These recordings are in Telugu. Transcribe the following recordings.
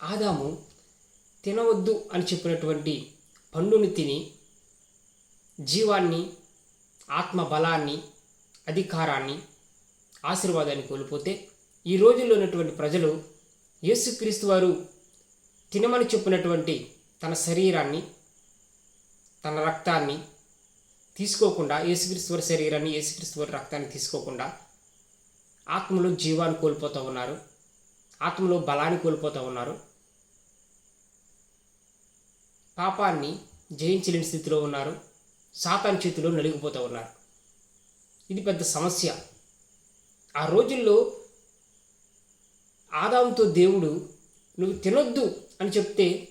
ఆదాము తినవద్దు అని చెప్పినటువంటి పండుని తిని జీవాన్ని ఆత్మ బలాన్ని అధికారాన్ని ఆశీర్వాదాన్ని కోల్పోతే ఈ రోజుల్లో ఉన్నటువంటి ప్రజలు యేసుక్రీస్తు వారు తినమని చెప్పినటువంటి తన శరీరాన్ని తన రక్తాన్ని తీసుకోకుండా యేసుక్రీస్తు వారి శరీరాన్ని యేసుక్రీస్తు వారి రక్తాన్ని తీసుకోకుండా ఆత్మలో జీవాన్ని కోల్పోతూ ఉన్నారు ఆత్మలో బలాన్ని కోల్పోతూ ఉన్నారు. పాపాన్ని జయించలేని స్థితిలో ఉన్నారు. సాతాన్ చేతిలో నలిగిపోతూ ఉన్నారు. ఇది పెద్ద సమస్య. ఆ రోజుల్లో ఆదాంతో దేవుడు నువ్వు తినొద్దు అని చెప్తే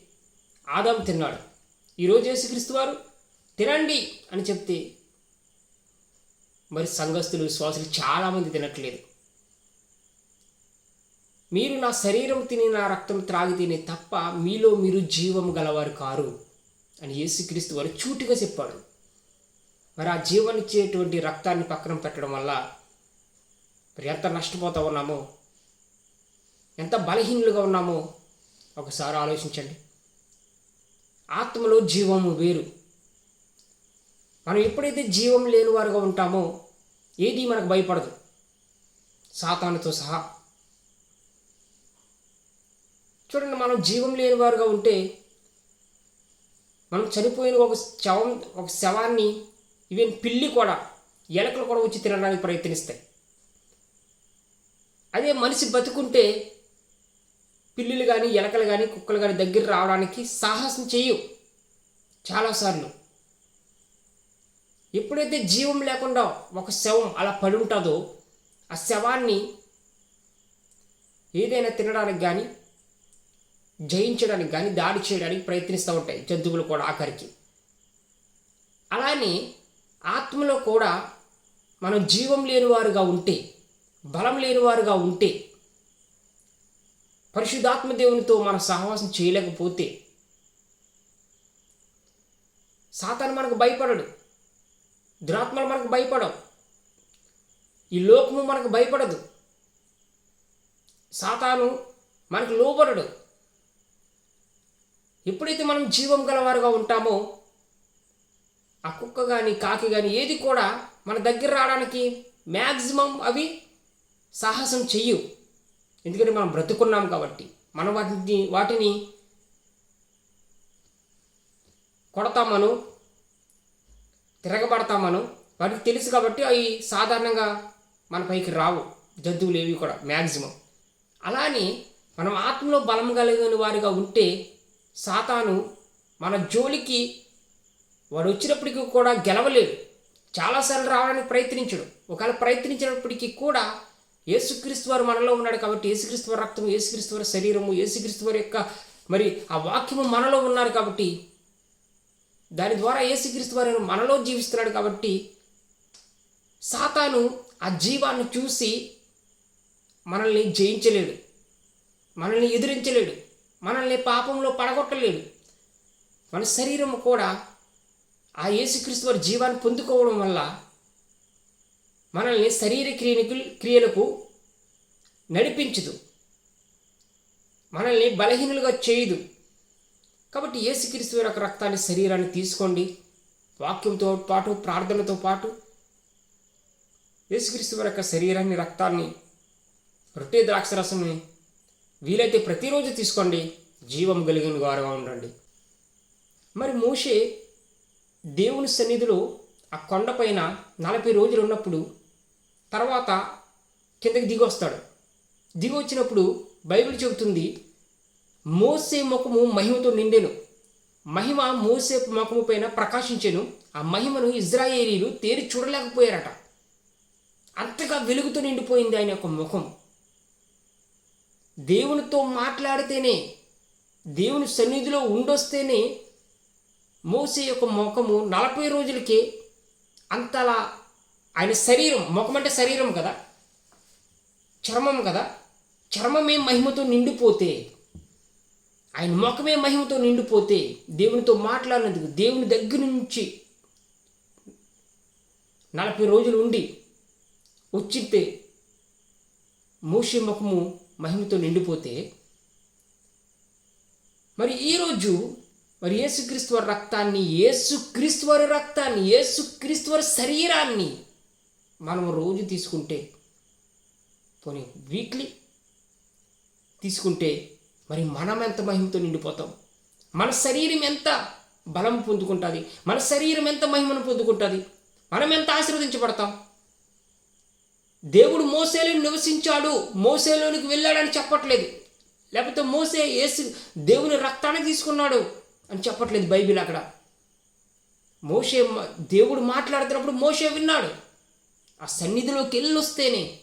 ఆదాం తిన్నాడు. ఈరోజు యేసుక్రీస్తు వారు తినండి అని చెప్తే మరి సంఘస్థులు విశ్వాసులు చాలామంది తినట్లేదు. మీరు నా శరీరం తిని నా రక్తం త్రాగి తినే తప్ప మీలో మీరు జీవం గలవారు కారు అని యేసుక్రీస్తు వారు చూటిగా చెప్పాడు. మరి ఆ జీవనిచ్చేటువంటి రక్తాన్ని పక్కన పెట్టడం వల్ల మరి ఎంత నష్టపోతా ఉన్నామో ఎంత బలహీనులుగా ఉన్నామో ఒకసారి ఆలోచించండి. ఆత్మలో జీవము వేరు. మనం ఎప్పుడైతే జీవం లేని వారుగా ఉంటామో ఏది మనకు భయపడదు. సాతానుతో సహా చూడండి మనం జీవం లేని వారుగా ఉంటే మనం చనిపోయిన ఒక శవం ఒక శవాన్ని ఈవెన్ పిల్లి కూడా ఎలకలు కూడా వచ్చి తినడానికి ప్రయత్నిస్తాయి. అదే మనిషి బతుకుంటే పిల్లులు కానీ ఎలకలు కానీ కుక్కలు కానీ దగ్గర రావడానికి సాహసం చేయవు చాలాసార్లు ఎప్పుడైతే జీవం లేకుండా ఒక శవం అలా పడి ఉంటుందో ఆ శవాన్ని ఏదైనా తినడానికి కానీ జయించడానికి కానీ దాడి చేయడానికి ప్రయత్నిస్తూ ఉంటాయి జంతువులు కూడా ఆఖరికి. అలానే ఆత్మలో కూడా మనం జీవం లేనివారుగా ఉంటే బలం లేనివారుగా ఉంటే పరిశుద్ధాత్మ దేవునితో మనం సహవాసం చేయలేకపోతే సాతాను మనకు భయపడడు దురాత్మలు మనకు భయపడవు ఈ లోకము మనకు భయపడదు సాతాను మనకు లోబడడు. ఎప్పుడైతే మనం జీవం గలవారుగా ఉంటామో ఆ కుక్క కానీ కాకి కానీ ఏది కూడా మన దగ్గర రావడానికి మ్యాక్సిమం అవి సాహసం చెయ్యవు. ఎందుకంటే మనం బ్రతుకున్నాం కాబట్టి మనం వాటిని వాటిని కొడతామను తిరగబడతామను వాటికి తెలుసు కాబట్టి అవి సాధారణంగా మన పైకి రావు. జంతువులు ఏవి కూడా మ్యాక్సిమం అలానే మనం ఆత్మలో బలం కలిగిన వారిగా ఉంటే సాతాను మన జోలికి వాడు వచ్చినప్పటికీ కూడా గెలవలేడు. చాలాసార్లు రావడానికి ప్రయత్నించడు. ఒకవేళ ప్రయత్నించినప్పటికీ కూడా యేసుక్రీస్తు వారు మనలో ఉన్నాడు కాబట్టి యేసుక్రీస్తు వారి రక్తము యేసుక్రీస్తు వారి శరీరము యేసుక్రీస్తు వారి యొక్క మరి ఆ వాక్యము మనలో ఉన్నారు కాబట్టి దాని ద్వారా యేసుక్రీస్తు వారు మనలో జీవిస్తున్నాడు కాబట్టి సాతాను ఆ జీవాన్ని చూసి మనల్ని జయించలేడు. మనల్ని ఎదిరించలేడు. మనల్ని పాపంలో పడగొట్టలేడు మన శరీరం కూడా ఆ యేసుక్రీస్తు వారి జీవాన్ని పొందుకోవడం వల్ల మనల్ని శరీర క్రియకు క్రియలకు నడిపించదు. మనల్ని బలహీనులుగా చేయదు. కాబట్టి యేసుక్రీస్తు యొక్క రక్తాన్ని శరీరాన్ని తీసుకోండి. వాక్యంతో పాటు ప్రార్థనతో పాటు యేసుక్రీస్తు యొక్క శరీరాన్ని రక్తాన్ని రొట్టె ద్రాక్షరసంని వీలైతే ప్రతిరోజు తీసుకోండి. జీవం కలిగిన వారుగా ఉండండి. మరి మోషే దేవుని సన్నిధిలో ఆ కొండపైన నలభై రోజులు ఉన్నప్పుడు తర్వాత కిందకి దిగొస్తాడు దిగి వచ్చినప్పుడు బైబిల్ చెబుతుంది మోసే ముఖము మహిమతో నిండెను. మహిమ మోసే ముఖము పైన ప్రకాశించెను. ఆ మహిమను ఇజ్రాయేలీలు తేరి చూడలేకపోయారట. అంతగా వెలుగుతో నిండిపోయింది ఆయన యొక్క ముఖం. దేవునితో మాట్లాడితేనే దేవుని సన్నిధిలో ఉండొస్తేనే మోసే యొక్క ముఖము నలభై రోజులకే అంతలా ఆయన శరీరం ముఖం అంటే శరీరం కదా చర్మం కదా చర్మమే మహిమతో నిండిపోతే ఆయన ముఖమే మహిమతో నిండిపోతే దేవునితో మాట్లాడినందుకు దేవుని దగ్గర నుంచి నలభై రోజులు ఉండి వచ్చితే మోసే ముఖము మహిమతో నిండిపోతే మరి ఈరోజు మరి యేసుక్రీస్తు రక్తాన్ని యేసుక్రీస్తు రక్తాన్ని యేసుక్రీస్తు వారి శరీరాన్ని మనం రోజు తీసుకుంటే పోనీ వీక్లీ తీసుకుంటే మరి మనం ఎంత మహిమతో నిండిపోతాం? మన శరీరం ఎంత బలం పొందుకుంటుంది? మన శరీరం ఎంత మహిమను పొందుకుంటుంది? మనం ఎంత ఆశీర్వదించబడతాం? దేవుడు మోసేలో నివసించాడు మోసేలోనికి వెళ్ళాడని చెప్పట్లేదు. లేకపోతే మోసే ఏసు దేవుని రక్తాన్ని తీసుకున్నాడు అని చెప్పట్లేదు బైబిల్ అక్కడ. మోసే దేవుడు మాట్లాడుతున్నప్పుడు మోసే విన్నాడు. ఆ సన్నిధిలోకి వెళ్ళొస్తేనే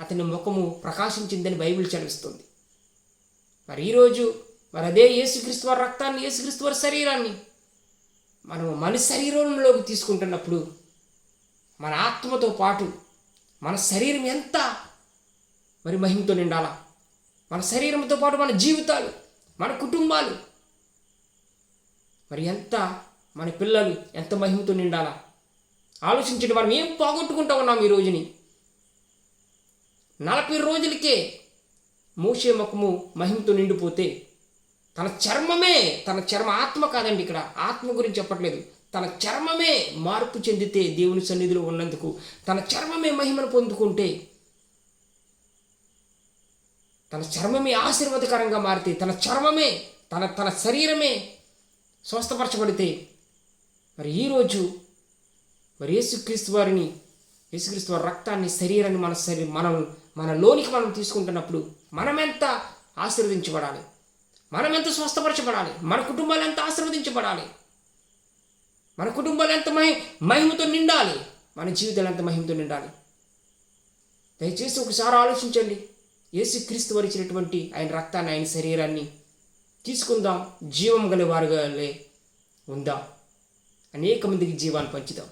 అతని ముఖము ప్రకాశించిందని బైబిల్ చదివిస్తుంది. మరి ఈరోజు మరి అదే యేసుక్రీస్తు వారి రక్తాన్ని యేసుక్రీస్తు వారి శరీరాన్ని మనం మన శరీరంలోకి తీసుకుంటున్నప్పుడు మన ఆత్మతో పాటు మన శరీరం ఎంత మరి మహిమతో నిండాలా? మన శరీరంతో పాటు మన జీవితాలు మన కుటుంబాలు మరి ఎంత మన పిల్లలు ఎంత మహిమతో నిండాలా? ఆలోచించండి మనం ఏం పోగొట్టుకుంటా ఉన్నాం ఈ రోజుని? నలభై రోజులకే మోసే ముఖము మహిమతో నిండిపోతే తన చర్మమే తన చర్మ ఆత్మ కాదండి ఇక్కడ. ఆత్మ గురించి చెప్పట్లేదు. తన చర్మమే మార్పు చెందితే దేవుని సన్నిధిలో ఉన్నందుకు తన చర్మమే మహిమను పొందుకుంటే తన చర్మమే ఆశీర్వాదకరంగా మారితే తన చర్మమే తన తన శరీరమే స్వస్థపరచబడితే మరి ఈరోజు మరి యేసుక్రీస్తు వారిని యేసుక్రీస్తు వారి రక్తాన్ని శరీరాన్ని మన శరీ మనం మన లోనికి మనం తీసుకుంటున్నప్పుడు మనమెంత ఆశీర్వదించబడాలి? మనమెంత స్వస్థపరచబడాలి? మన కుటుంబాలు ఎంత ఆశీర్వదించబడాలి? మన కుటుంబాలు ఎంత మహి మహిమతో నిండాలి? మన జీవితాలు ఎంత మహిమతో నిండాలి? దయచేసి ఒకసారి ఆలోచించండి. యేసుక్రీస్తు క్రీస్తు వరిచినటువంటి ఆయన రక్తాన్ని ఆయన శరీరాన్ని తీసుకుందాం. జీవం గల వారుగా ఉందాం. అనేక మందికి జీవాన్ని పంచుదాం.